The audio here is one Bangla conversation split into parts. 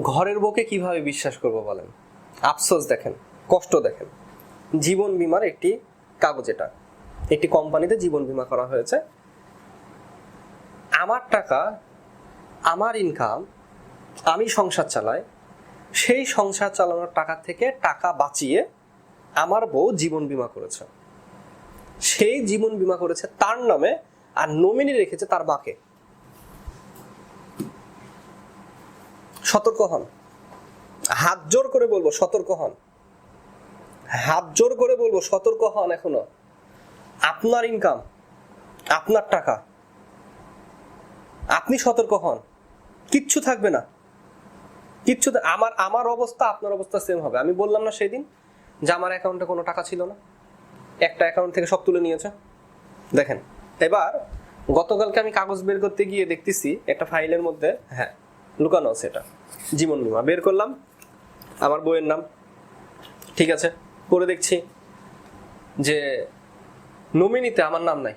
ঘরের বউকে কীভাবে বিশ্বাস করব বলেন? আফসোস দেখেন, কষ্ট দেখেন। জীবন বিমার একটি কাগজ এটা। একটি কোম্পানিতে জীবন বিমা করা হয়েছে। আমার টাকা, আমার ইনকাম আমি সংসার চালাই। সেই সংসার চালানোর টাকা থেকে টাকা বাঁচিয়ে আমার বউ জীবন বিমা করেছে। সেই জীবন বিমা করেছে তার নামে আর নমিনি রেখেছে তার মাকে সতর্ক হন। হাত জোর করে বলব, সতর্ক হন। হাত জোর করে বলব, সতর্ক হন এখনও। আপনার ইনকাম আপনার টাকা, আপনি সতর্ক হন। কিচ্ছু থাকবে না। কিচ্ছু আমার আমার অবস্থা, আপনার অবস্থা সেম হবে। আমি বললাম না সেদিন যে আমার অ্যাকাউন্টে কোনো টাকা ছিল না। একটা অ্যাকাউন্ট থেকে সব তুলে নিয়েছে। দেখেন, এবার গতকালকে আমি কাগজ বের করতে গিয়ে দেখতেছি একটা ফাইলের মধ্যে হ্যাঁ লুকানো আছে এটা। জীবন বীমা। বের করলাম। আমার বইয়ের নাম। ঠিক আছে। করে দেখছি যে নমিনিতে আমার নাম নাই।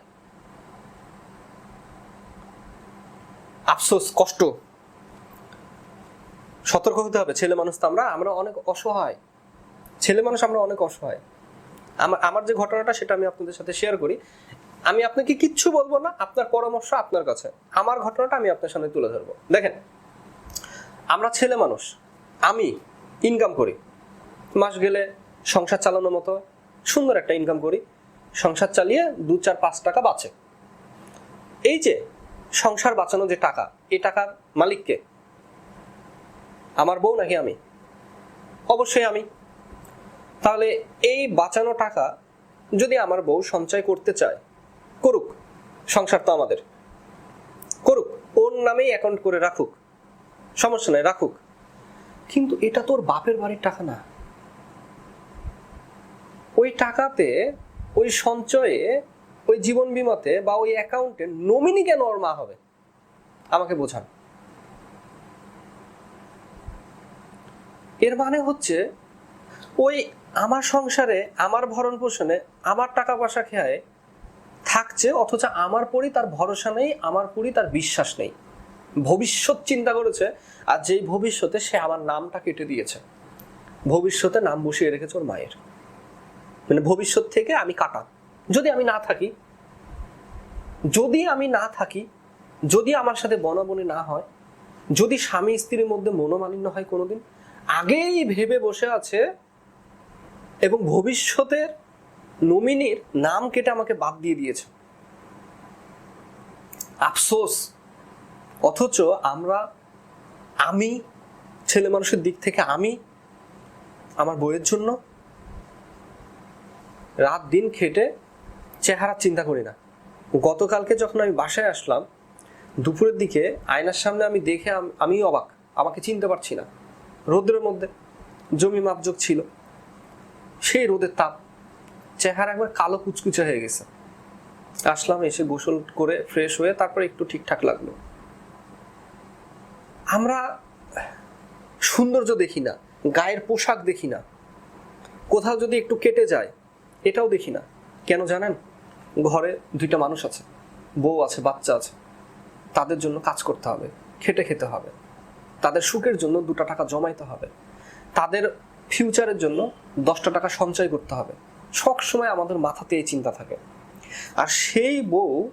আফসোস, কষ্ট। সতর্ক হতে হবে। ছেলে মানুষ তো আমরা আমরা অনেক অসহায়। ছেলে মানুষ আমরা অনেক অসহায়। আমার আমার যে ঘটনাটা, সেটা আমি আপনাদের সাথে শেয়ার করি। আমি আপনাকে কিচ্ছু বলব না। আপনার পরামর্শ আপনার কাছে। আমার ঘটনাটা আমি আপনার সামনে তুলে ধরবো। দেখেন আমরা ছেলে মানুষ। আমি ইনকাম করি। মাস গেলে সংসার চালানোর মতো সুন্দর একটা ইনকাম করি। সংসার চালিয়ে দু, চার, পাঁচ টাকা বাঁচে। এই যে সংসার বাঁচানো যে টাকা এই টাকার মালিককে? আমার বউ নাকি আমি? অবশ্যই আমি। তাহলে এই বাঁচানো টাকা যদি আমার বউ সঞ্চয় করতে চায়, করুক। সংসার তো আমাদের। করুক। ওর নামেই অ্যাকাউন্ট করে রাখুক। সমস্যা নাই, রাখুক। কিন্তু এটা তোর বাপের বাড়ির টাকা না। ওই টাকাতে, ওই সঞ্চয়ে, ওই জীবন বিমাতে বা ওই অ্যাকাউন্টে নমিনি কেন ওর মা হবে? আমাকে বোঝান। এর মানে হচ্ছে, ওই আমার সংসারে, আমার ভরণ পোষণে, আমার টাকা পয়সা খেয়ে থাকছে, অথচ আমার পরই তার ভরসা নেই, আমার পরই তার বিশ্বাস নেই। ভবিষ্যৎ চিন্তা করেছে, আর যেই ভবিষ্যতে সে আমার নামটা কেটে দিয়েছে। ভবিষ্যতে নাম বসিয়ে রেখেছে ওর মায়ের। মানে ভবিষ্যৎ থেকে আমি কাটা যদি আমি না থাকি, যদি আমি না থাকি, যদি আমার সাথে বনাবনি না হয়, যদি স্বামী স্ত্রীর মধ্যে মনোমালিন্য হয় কোনোদিন, আগেই ভেবে বসে আছে এবং ভবিষ্যতের নমিনির নাম কেটে আমাকে বাদ দিয়ে দিয়েছে। আফসোস। অথচ আমরা, আমি, ছেলে মানুষের দিক থেকে আমি, আমার বইয়ের জন্য রাত দিন খেটে চেহারা চিন্তা করি না। গতকালকে যখন আমি বাসায় আসলাম, দুপুরের দিকে আয়নার সামনে আমি দেখে আম- অবাক, আমাকে চিনতে পারছি না। রোদ্রের মধ্যে জমি মাপযোগ ছিল। সেই রোদের তাপ, চেহারা একবার কালো কুচকুচে হয়ে গেছে। আসলাম, এসে গোসল করে ফ্রেশ হয়ে তারপর একটু ঠিকঠাক লাগল। আমরা সৌন্দর্য দেখি না, গায়ের পোশাক দেখি না, কোথাও যদি একটু কেটে যায়, এটাও দেখি না। কেন জানেন? ঘরে দুইটা মানুষ আছে, বউ আছে, বাচ্চা আছে, তাদের জন্য কাজ করতে হবে, খেটে খেতে হবে। তাদের সুখের জন্য দুটো টাকা জমাইতে হবে। তাদের ফিউচারের জন্য দশটা টাকা সঞ্চয় করতে হবে। সব সময় আমাদের মাথাতে এই চিন্তা থাকে। আর সেই বউ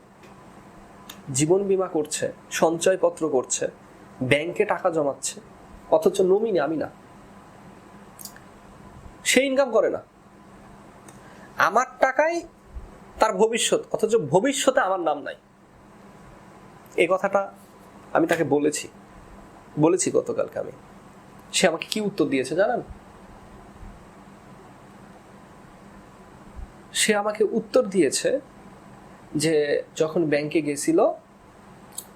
জীবন বীমা করছে, সঞ্চয়পত্র করছে ব্যাংকে টাকা জমাচ্ছে, অথচ নমিনি আমি না। সে ইনকাম করে না। আমার টাকাই তার ভবিষ্যৎ, অথচ ভবিষ্যতে আমার নাম নাই। এই কথাটা আমি তাকে বলেছি। বলেছি গতকালকে আমি। সে আমাকে কি উত্তর দিয়েছে জানেন? সে আমাকে উত্তর দিয়েছে যে যখন ব্যাংকে গেছিল,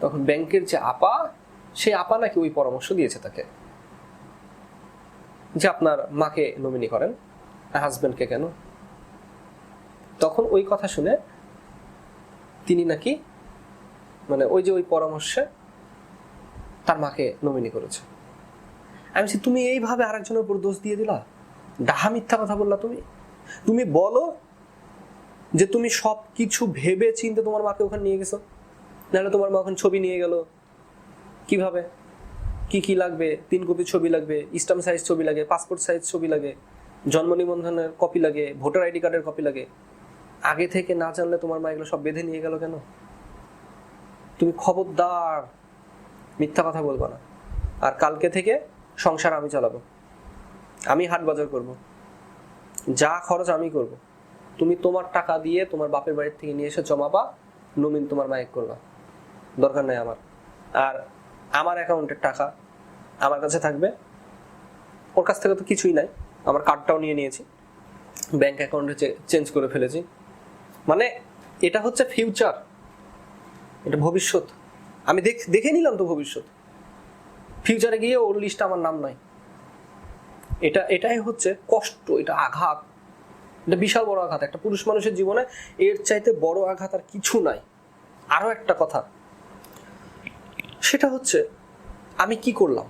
তখন ব্যাংকের যে আপা সে আপা নাকি ওই পরামর্শ দিয়েছে তাকে? যে আপনার মাকে নমিনি করেন হাজবেন্ডকে কেন? তখন ওই কথা শুনে তিনি নাকি মানে ওই যে ওই পরামর্শে তার মাকে নমিনি করেছে। আমি বলছি, তুমি এইভাবে আরেকজনের উপর দোষ দিয়ে দিলা? ডাহা মিথ্যা কথা বললা তুমি? তুমি বলো যে তুমি সব কিছু ভেবে চিনতে তোমার মাকে ওখানে নিয়ে গেছো? নাহলে তোমার মা ওখানে ছবি নিয়ে গেল। কীভাবে? কি কি লাগবে? তিন কপি ছবি লাগবে স্টাম্প সাইজ ছবি লাগে পাসপোর্ট সাইজ ছবি লাগে, জন্ম নিবন্ধনের কপি লাগে ভোটার আইডি কার্ডের কপি লাগে। আগে থেকে না জানলে তোমার মা এগুলো সব বেঁধে নিয়ে গেল কেন? তুমি খবরদার, মিথ্যা কথা বলবা না। আর কালকে থেকে সংসার আমি চালাবো। আমি হাট বাজার করব। যা খরচ আমি করব। তুমি তোমার টাকা দিয়ে তোমার বাপের বাড়ির থেকে নিয়ে এসে জমাবা নমিন তোমার মায়ের করবা। দরকার নাই আমার। আর আমার অ্যাকাউন্টের টাকা আমার কাছে থাকবে। ওর কাছ থেকে তো কিছুই নাই। আমার কার্ডটাও নিয়ে নিয়েছি। ব্যাংক অ্যাকাউন্টে চেঞ্জ করে ফেলেছি। মানে এটা হচ্ছে ফিউচার এটা ভবিষ্যৎ। আমি দেখ দেখে নিলাম তো ভবিষ্যৎ। ফিউচারে গিয়ে ওর লিস্টে আমার নাম নাই। এটা এটাই হচ্ছে কষ্ট, এটা আঘাত। এটা বিশাল বড় আঘাত। একটা পুরুষ মানুষের জীবনে এর চাইতে বড় আঘাত আর কিছু নাই। আরও একটা কথা। সেটা হচ্ছে, আমি কি করলাম?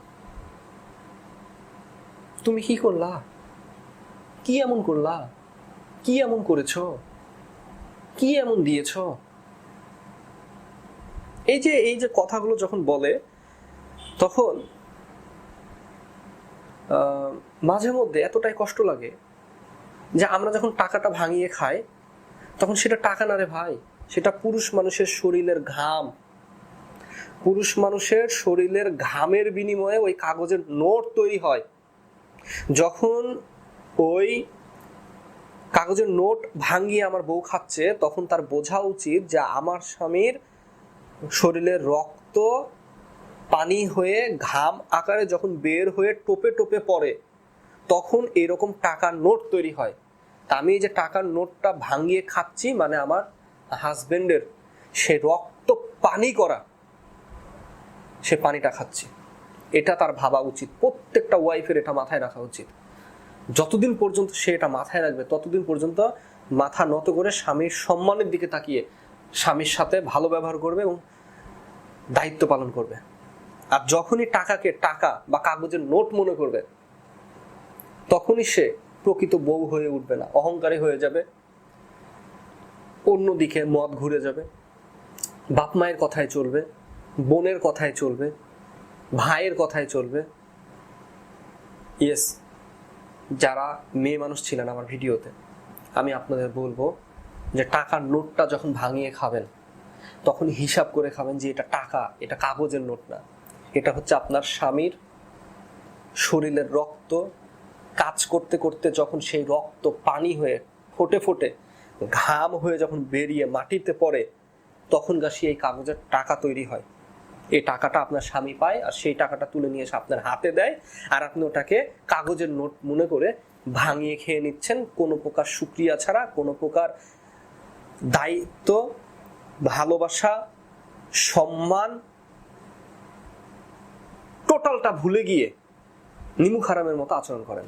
তুমি কি করলা? কি এমন করলা? কি এমন করেছ? কি এমন দিয়েছ? এই যে এই যে কথাগুলো যখন বলে, তখন মাঝে মধ্যে এতটাই কষ্ট লাগে যে আমরা যখন টাকাটা ভাঙিয়ে খাই, তখন সেটা টাকা না রে ভাই, সেটা পুরুষ মানুষের শরীরের ঘাম। পুরুষ মানুষের শরীরের ঘামের বিনিময়ে ওই কাগজের নোট তৈরি হয়। যখন ওই কাগজের নোট ভাঙিয়ে আমার বউ খাচ্ছে, তখন তার বোঝা উচিত যে আমার স্বামীর শরীরের রক্ত পানি হয়ে ঘাম আকারে যখন বের হয়ে টোপে টোপে পড়ে, তখন এরকম টাকার নোট তৈরি হয়। তা আমি যে টাকার নোটটা ভাঙিয়ে খাচ্ছি মানে আমার হাজবেন্ডের সে রক্ত পানি করা সে পানিটা খাচ্ছে। এটা তার ভাবা উচিত। প্রত্যেকটা ওয়াইফের এটা মাথায় রাখা উচিত। যতদিন পর্যন্ত সে এটা মাথায় রাখবে, ততদিন পর্যন্ত মাথা নত করে স্বামীর সম্মানের দিকে তাকিয়ে স্বামীর সাথে ভালো ব্যবহার করবে এবং দায়িত্ব পালন করবে। আর যখনই টাকাকে টাকা বা কাগজের নোট মনে করবে, তখনই সে প্রকৃত বউ হয়ে উঠবে না, অহংকারী হয়ে যাবে। অন্যদিকে মদ ঘুরে যাবে বাপ মায়ের কথায় চলবে। বোনের কথায় চলবে, ভাইয়ের কথায় চলবে। ইয়েস যারা মেয়ে মানুষ ছিলেন আমার ভিডিওতে, আমি আপনাদের বলব যে টাকার নোটটা যখন ভাঙিয়ে খাবেন, তখন হিসাব করে খাবেন যে এটা টাকা, এটা কাগজের নোট না। এটা হচ্ছে আপনার স্বামীর শরীরের রক্ত। কাজ করতে করতে যখন সেই রক্ত পানি হয়ে ফোটে ফোটে, ঘাম হয়ে যখন বেরিয়ে মাটিতে পড়ে তখন গাছি এই কাগজের টাকা তৈরি হয়। এই টাকাটা আপনার স্বামী পায় আর সেই টাকাটা তুলে নিয়ে এসে আপনার হাতে দেয়। আর আপনি ওটাকে কাগজের নোট মনে করে ভাঙিয়ে খেয়ে নিচ্ছেন। কোনো প্রকার সুক্রিয়া ছাড়া, কোনো প্রকার দায়িত্ব, ভালোবাসা, সম্মান টোটালটা ভুলে গিয়ে নিমুখ হারামের মতো আচরণ করেন।